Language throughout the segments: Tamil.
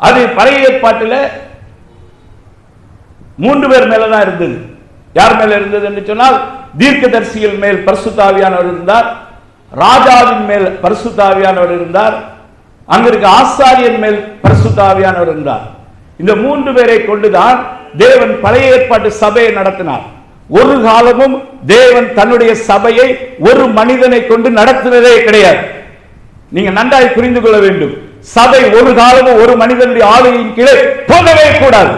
அது பழைய ஏற்பாட்டில் மூன்று பேர் மேல தான் இருந்தது. யார் மேல இருந்தது என்று சொன்னால் தீர்க்கதரிசிகள் மேல் பரிசுத்தாவியானவர் இருந்தார் ராஜாவின் மேல் பரிசுத்தாவியானவர் இருந்தார் அங்க இருக்க ஆசாரியன் மேல் பரிசுத்தாவியானவர் இருந்தார். இந்த மூன்று பேரை கொண்டுதான் தேவன் பழைய ஏற்பாட்டு சபையை நடத்தினார். ஒரு காலமும் தேவன் தன்னுடைய சபையை ஒரு மனிதனை கொண்டு நடத்தினதே கிடையாது. நீங்க நன்றாய் புரிந்து கொள்ள வேண்டும். சபை ஒரு காலமும் ஒரு மனிதனுடைய ஆலையின் கீழே போகவே கூடாது.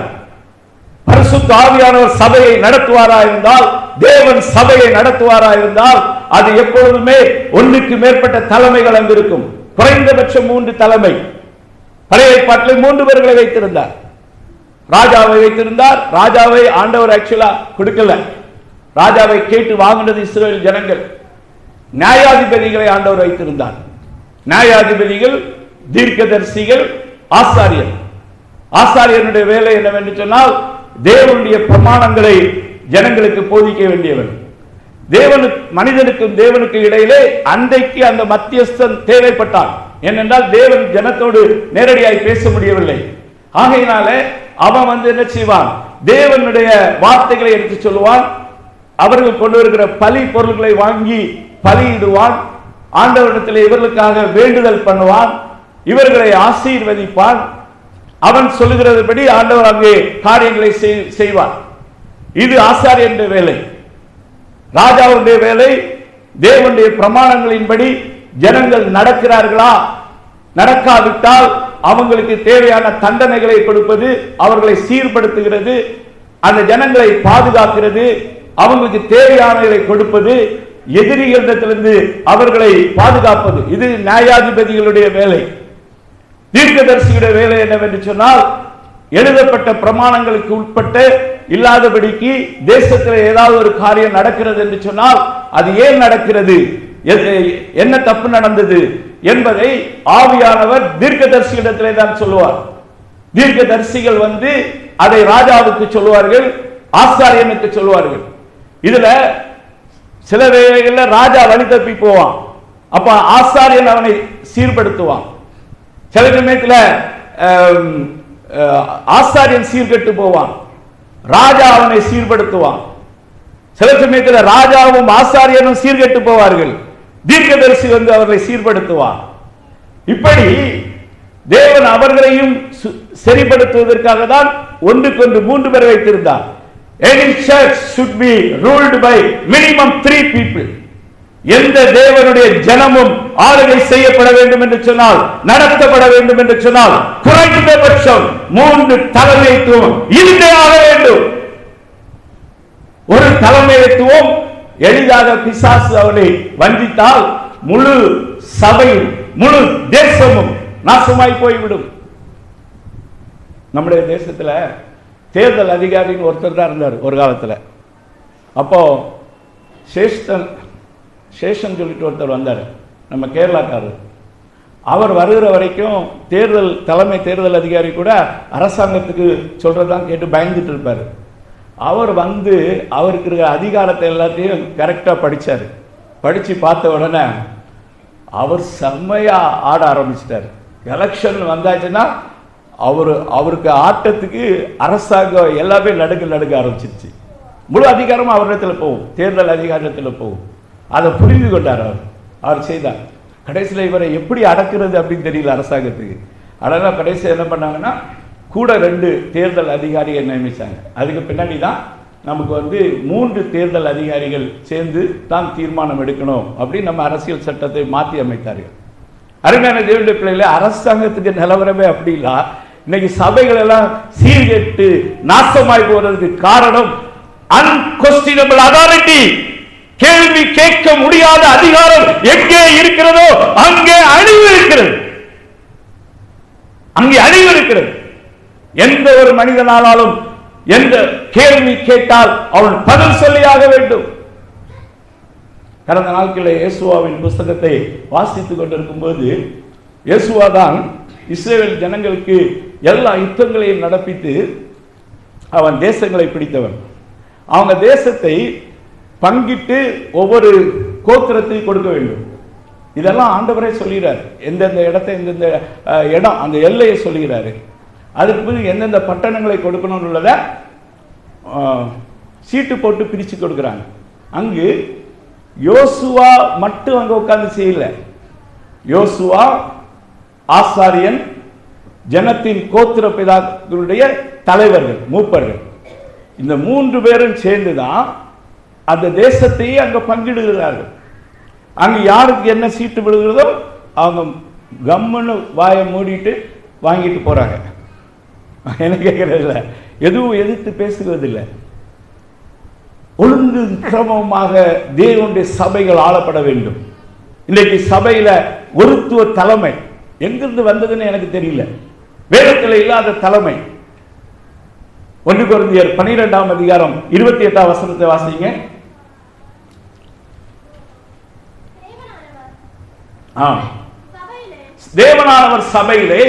பரிசுத்த ஆவியானவர் சபையை நடத்துவாரா இருந்தால் தேவன் சபையை நடத்துவாரா இருந்தால் அது எப்பொழுதுமே ஒன்றுக்கு மேற்பட்ட தலைமைகள் அங்கு இருக்கும் குறைந்தபட்சம் மூன்று தலைமை. பழைய பாட்டில் மூன்று பேர்களை வைத்திருந்தார். ராஜாவை வைத்திருந்தார். ராஜாவை ஆண்டவர் ஆக்சுவலா கொடுக்கல. ராஜாவை கேட்டு வாங்கினது இஸ்ரேல் ஜனங்கள். நியாயாதிபதிகளை ஆண்டவர் வைத்திருந்தார். நியாயாதிபதிகள் தீர்க்கதரிசிகள் ஆசாரியர். ஆசாரியனுடைய வேலை என்னவென்று சொன்னால் தேவனுடைய பிரமாணங்களை ஜனங்களுக்கு போதிக்க வேண்டியவன். தேவனுக்கு மனிதனுக்கும் தேவனுக்கு இடையிலே அன்றைக்கு அந்த மத்தியஸ்தன் தேவைப்பட்டான். ஏனென்றால் தேவன் ஜனத்தோடு நேரடியாய் பேச முடியவில்லை. ஆகையினாலே அவன் வந்து என்ன செய்வான்? தேவனுடைய வார்த்தைகளை எடுத்து சொல்லுவான். அவர்கள் கொண்டு வருகிற பலி பொருள்களை வாங்கி பலியிடுவான். ஆண்டவரிடத்தில் இவர்களுக்காக வேண்டுதல் பண்ணுவான். இவர்களை ஆசீர்வதிப்பான். அவன் சொல்லுகிறதுபடி ஆண்டவர் அங்கே காரியங்களை செய்- செய்வார். இது ஆசாரியனுடைய வேலை. ராஜாவுடைய வேலை. தேவனுடைய பிரமாணங்களின்படி ஜனங்கள் நடக்கிறார்களா? நடக்காவிட்டால் அவங்களுக்கு தேவையான தண்டனைகளை கொடுப்பது அவர்களை சீர்படுத்துகிறது. அந்த ஜனங்களை பாதுகாக்கிறது. அவங்களுக்கு தேவையானதை கொடுப்பது எதிரிகளிடத்திலிருந்து அவர்களை பாதுகாப்பது. இது நியாயாதிபதிகளுடைய வேலை. தீர்க்கதரிசியுடைய வேலை என்னவென்று சொன்னால் எழுதப்பட்ட பிரமாணங்களுக்கு உட்பட்டு இல்லாதபடிக்கு தேசத்தில் ஏதாவது ஒரு காரியம் நடக்கிறது என்று சொன்னால் அது ஏன் நடக்கிறது? எது- என்ன தப்பு நடந்தது? என்பதை ஆவியானவர் தீர்க்கதரிசியிடத்திலே தான் சொல்லுவார். தீர்க்கதரிசிகள் வந்து அதை ராஜாவுக்கு சொல்லுவார்கள் ஆசாரியனுக்கு சொல்லுவார்கள். இதுல சில வேளைகளில் ராஜா வழி தப்பி போவான். அப்ப ஆசாரியன் அவனை சீர்படுத்துவான். சில சமயத்தில் ஆசாரியன் சீர்கெட்டு போவான். ராஜா அவனை சீர்படுத்துவான். சில சமயத்தில் ராஜாவும் ஆசாரியனும் சீர்கெட்டு போவார்கள். தீர்க்கதரிசி வந்து அவர்களை சீர்படுத்துவான். இப்படி தேவன் அவர்களையும் சு- சரிப்படுத்துவதற்காக தான் ஒன்றுக்கொன்று மூன்று பேர் வைத்திருந்தார். Any church should be ruled by minimum three people எந்த தேவனுடைய ஜனமும் ஆளுகை செய்யப்பட வேண்டும் என்று சொன்னால் நடத்தப்பட வேண்டும் என்று சொன்னால் குறைந்தபட்சம் மூன்று தலைமைத்துவம் இருந்தே ஆக வேண்டும். ஒரு தலைமைத்துவம் எளிதாக பிசாசு அவனை வஞ்சித்தால் முழு சபையும் முழு தேசமும் நாசமாய் போய்விடும். நம்முடைய தேசத்துல தேர்தல் அதிகாரின்னு ஒருத்தர் தான் இருந்தார் ஒரு காலத்துல. அப்போ சேஷ்டன் சேஷன் சொல்லிட்டு ஒருத்தர் வந்தார். நம்ம கேரளாக்காரர். அவர் வருகிற வரைக்கும் தேர்தல் தலைமை தேர்தல் அதிகாரி கூட அரசாங்கத்துக்கு சொல்கிறதான் கேட்டு பயந்துட்டு இருப்பார். அவர் வந்து அவருக்கு இருக்கிற அதிகாரத்தை எல்லாத்தையும் கரெக்டாக படிச்சார். படித்து பார்த்த உடனே அவர் செம்மையா ஆட ஆரம்பிச்சிட்டார். எலெக்ஷன் வந்தாச்சுன்னா அவர் அவருக்கு ஆட்டத்துக்கு அரசாங்கம் எல்லாமே நடுக்க நடுக்க ஆரம்பிச்சிருச்சு. முழு அதிகாரமும் அவரிடத்தில் போகும். தேர்தல் அதிகாரத்தில் போகும். அதை புரிந்து கொண்டார் அவர். அவர் செய்தார். கடைசியில் இவரை எப்படி அடக்கிறது அப்படின்னு தெரியல அரசாங்கத்துக்கு. அதனால் கடைசியில் என்ன பண்ணாங்கன்னா கூட ரெண்டு தேர்தல் அதிகாரிகள் நியமித்தாங்க அதுக்கு பின்னாடி தான் நமக்கு வந்து மூன்று தேர்தல் அதிகாரிகள் சேர்ந்து தான் தீர்மானம் எடுக்கணும் அப்படின்னு நம்ம அரசியல் சட்டத்தை மாற்றி அமைத்தார்கள். அருமையான தேவனுடைய பிள்ளைகளே அரசாங்கத்துக்கு நிலவரமே அப்படி இல்ல. இன்னைக்கு சபைகள் எல்லாம் சீர்கெட்டு நாசமாய் போறதுக்கு காரணம் அன்கொஸ்டினபிள் அதாரிட்டி கேள்வி கேட்க முடியாத அதிகாரம் எங்கே இருக்கிறதோ அங்கே அழிவு இருக்கிறது. அங்கே அழிவு இருக்கிறது. எந்த ஒரு மனிதனானாலும் எந்த கேள்வி கேட்டால் அவன் பதில் சொல்லியாக வேண்டும். கடந்த நாட்களில் இயேசுவாவின் புஸ்தகத்தை வாசித்துக் கொண்டிருக்கும் போது இயேசுவா தான் இஸ்ரேல் ஜனங்களுக்கு எல்லா யுத்தங்களையும் நடப்பித்து அவன் தேசங்களை பிடித்தவன். அவங்க தேசத்தை பங்கிட்டு ஒவ்வொரு கோத்திரத்தையும் கொடுக்க வேண்டும். இதெல்லாம் ஆண்டவரே சொல்கிறார் எந்தெந்த இடத்தை எந்தெந்த இடம் அந்த எல்லையை சொல்கிறாரு அதுக்கு பிறகு எந்தெந்த பட்டணங்களை கொடுக்கணும்னு உள்ளதை சீட்டு போட்டு பிரித்து கொடுக்குறாங்க. அங்கு யோசுவா மட்டும் அங்கே உட்காந்து செய்யல. யோசுவா ஆசாரியன் ஜனத்தின் கோத்திர பிதாக்களுடைய தலைவர்கள் மூப்பர்கள். இந்த மூன்று பேரும் சேர்ந்து தான் அந்த தேசத்தையே அங்க பங்கிடுகிறார்கள். அங்க யாருக்கு என்ன சீட்டு விழுகிறதோ அவங்க கம்முன்னு வாயை மூடிட்டு வாங்கிட்டு போறாங்க. என்ன கேட்குறதில்ல எதுவும் எதிர்த்து பேசுகிறதில்லை. ஒழுங்கு கிரமமாக தேவனுடைய சபைகள் ஆளப்பட வேண்டும். இன்றைக்கு சபையில ஒருத்துவ தலைமை எங்கிருந்து வந்ததுன்னு எனக்கு தெரியல. வேதத்தில் இல்லாத தலைமை. ஒன்று குழந்தையர் பனிரெண்டாம் அதிகாரம் இருபத்தி எட்டாம் வசனத்தை வாசிங்க தேவனானவர் ஆ சபையிலே தேவனானவர் சபையிலே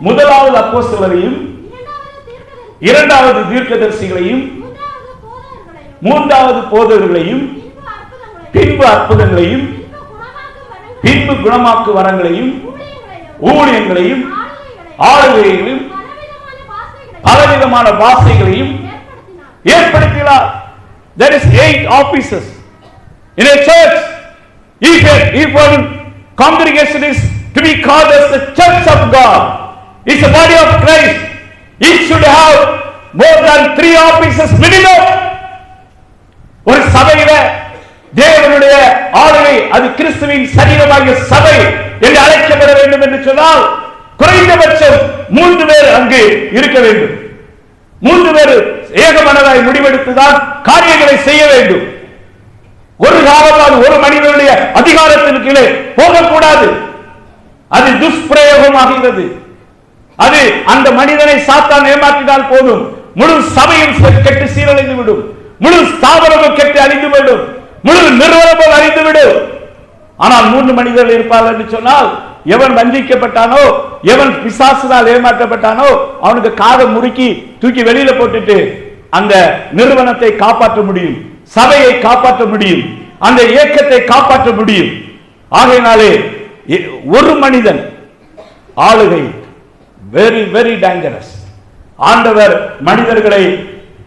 முதலாவது முதலாவது அப்போஸ்தலரையும் இரண்டாவது தீர்க்கதரிசி, இரண்டாவது தீர்க்கதரிசிகளையும் மூன்றாவது போதகர்களையும் பின்பு அற்புதங்களையும், பின்பு குணமாக்கு வரங்களையும், ஊழியங்களையும், ஆளுகைகளையும், பலவிதமான ஏற்படுத்தினார். ஏற்படுத்தினார். There is eight offices in a church. If a, if one congregation is to be called as the church of god it's a body of christ it should have more than three offices minimum. ஒரு சபையில தேவனுடைய ஆளுமை அது கிறிஸ்துவின் சரீரமாகிய சபை என்று அழைக்கப்பட வேண்டும் என்று சொன்னால் குறைந்தபட்சம் மூன்று பேர் அங்கு இருக்க வேண்டும். மூன்று பேர் ஏகமனதாய் முடிவெடுத்துதான் காரியங்களை செய்ய வேண்டும். ஒரு காலமாக ஒரு மனிதனுடைய அதிகாரத்தின் கீழே போகக்கூடாது. அது துஷ்பிரயோகமாகிறது அது அந்த மனிதனை சாத்தான் ஏமாற்றினால் போதும். முழு சபையும் செ- கெட்டு சீரழிந்து விடும். முழு ஸ்தாபனமும் கெட்டு அழிந்து விடும். முழு நிறுவனமும் அழிந்து விடும். ஆனால் மூன்று மனிதர்கள் இருப்பார்கள் என்று சொன்னால் எவன் வஞ்சிக்கப்பட்டானோ எவன் பிசாசினால் ஏமாற்றப்பட்டானோ அவனுக்கு காதை முறுக்கி தூக்கி வெளியில போட்டுட்டு அந்த நிறுவனத்தை காப்பாற்ற முடியும். சபையை காப்பாற்ற முடியும். அந்த இயக்கத்தை காப்பாற்ற முடியும். ஆகையினாலே எ- ஒரு மனிதன் ஆளுகை வெரி வெரி டேஞ்சரஸ் ஆண்டவர் மனிதர்களை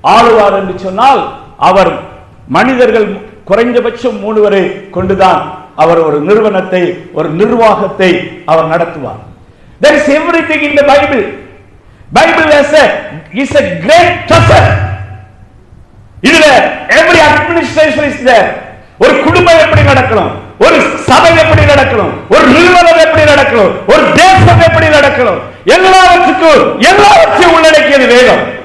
ஆளுவார் என்று சொன்னால் அவர் மனிதர்கள் குறைந்தபட்சம் மூணு வரை கொண்டுதான் அவர் ஒரு நிறுவனத்தை ஒரு நிர்வாகத்தை அவர் நடத்துவார். There is everything in the bible. Bible is a is a great treasure. இதுல லெஜிஸ்லேஷன் தேர் ஒரு குடும்பம் எப்படி நடக்கணும்? ஒரு சபை எப்படி நடக்கணும்? ஒரு நிறுவனம் எப்படி நடக்கணும்? ஒரு தேசம் எப்படி நடக்கணும்? எல்லாவற்றுக்கும் எல்லாவற்றையும் உள்ளடக்கியது வேதம்.